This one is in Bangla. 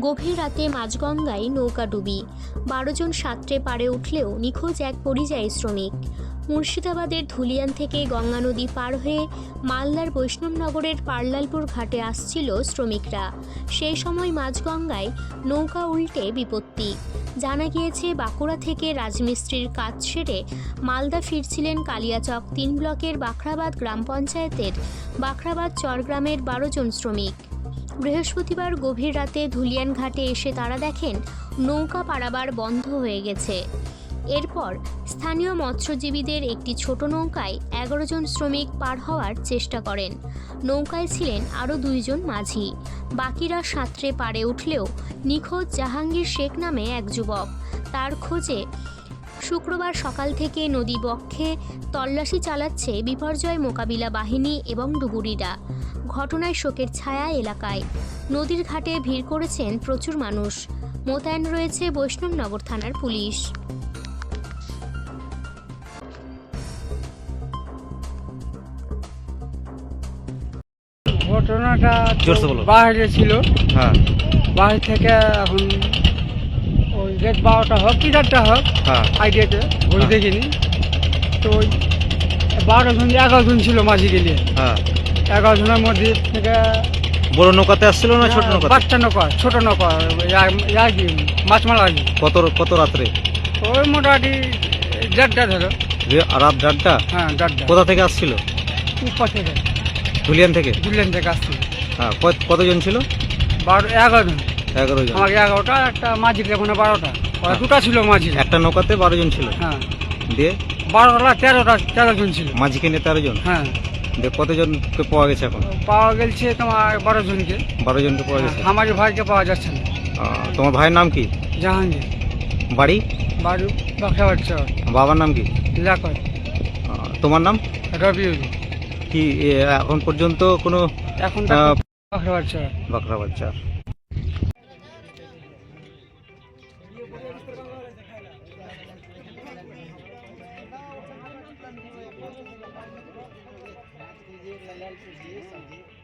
গভীর রাতে মাঝগঙ্গায় নৌকা ডুবি। বারো জন সাঁতরে পারে উঠলেও নিখোঁজ এক পরিযায়ী শ্রমিক। মুর্শিদাবাদের ধুলিয়ান থেকে গঙ্গা নদী পার হয়ে মালদার বৈষ্ণবনগরের পার্লালপুর ঘাটে আসছিল শ্রমিকরা। সেই সময় মাঝগঙ্গায় নৌকা উল্টে বিপত্তি। জানা গিয়েছে, বাঁকুড়া থেকে রাজমিস্ত্রির কাজ সেরে মালদা ফিরছিলেন কালিয়াচক তিন ব্লকের বাখরাবাদ গ্রাম পঞ্চায়েতের বাখরাবাদ চরগ্রামের বারো জন শ্রমিক। বৃহস্পতিবার গভীর রাতে ধুলিয়ান ঘাটে এসে তারা দেখেন নৌকা পারাবার বন্ধ হয়ে গেছে। এরপর স্থানীয় মৎস্যজীবীদের একটি ছোট নৌকায় এগারো জন শ্রমিক পার হওয়ার চেষ্টা করেন। নৌকায় ছিলেন আরও দুইজন মাঝি। বাকিরা সাঁতরে পারে উঠলেও নিখোঁজ জাহাঙ্গীর শেখ নামে এক যুবক। তার খোঁজে শুক্রবার সকাল থেকে নদী বক্ষে তল্লাশি চালাচ্ছে বিপর্যয় মোকাবিলা বাহিনী এবং ডুবুরিরা। ঘটনায় শোকের ছায়া এলাকায়। নদীর ঘাটে ভিড় করেছেন প্রচুর মানুষ। মোতায়েন রয়েছে বৈষ্ণবনগর থানার পুলিশ। ঘটনাটা তো জোরসে বলো। বাইরে ছিল। হ্যাঁ। বাইরে থেকে এখন রেট বারোটা হোক কি চারটা হোক হ্যাঁ। আইডিয়াতে ঘুরে হ্যাঁ। দেখিনি। তো ওই বারো জন এগারো জন ছিল মাঝি গেলে। হ্যাঁ। এগারো জনের মধ্যে থেকে বড় নৌকাতে আসছিল না ছোট নৌকা বাচ্চা নৌকা ছোট নৌকা ইয়া মাছ মারা কত কত রাত্রে? ওই মোটামুটি দেড়টা ধরো। রাত দেড়টা? হ্যাঁ দেড়টা। কোথা থেকে আসছিল? উপর থেকে। ধুলিয়ান থেকে? বুঝলেন থেকে আসছি হ্যাঁ কত- কতজন ছিল? বারো এগারো জন। এগারো জন। আমাকে এগারোটা একটা মাঝির বারোটা। দুটা ছিল মাঝি একটা নৌকাতে বারো জন ছিল। হ্যাঁ। দিয়ে? বারোটা তেরোটা তেরো জন ছিল। মাঝিকে নিয়ে তেরো জন? হ্যাঁ। দিয়ে কতজনকে পাওয়া গেছে এখন? পাওয়া গেছে তোমার বারো জনকে। বারো জনকে পাওয়া গেছে? আমার ভাইকে পাওয়া যাচ্ছে না। তোমার ভাইয়ের নাম কি? জাহাঙ্গীর। বাড়ি? বাড়ি বাবার নাম কি? লাকর তোমার নাম? রবিউল। কি এখন পর্যন্ত কোনো এখন বাসা বাচ্চা বাঁকড়া বাচ্চা સમજે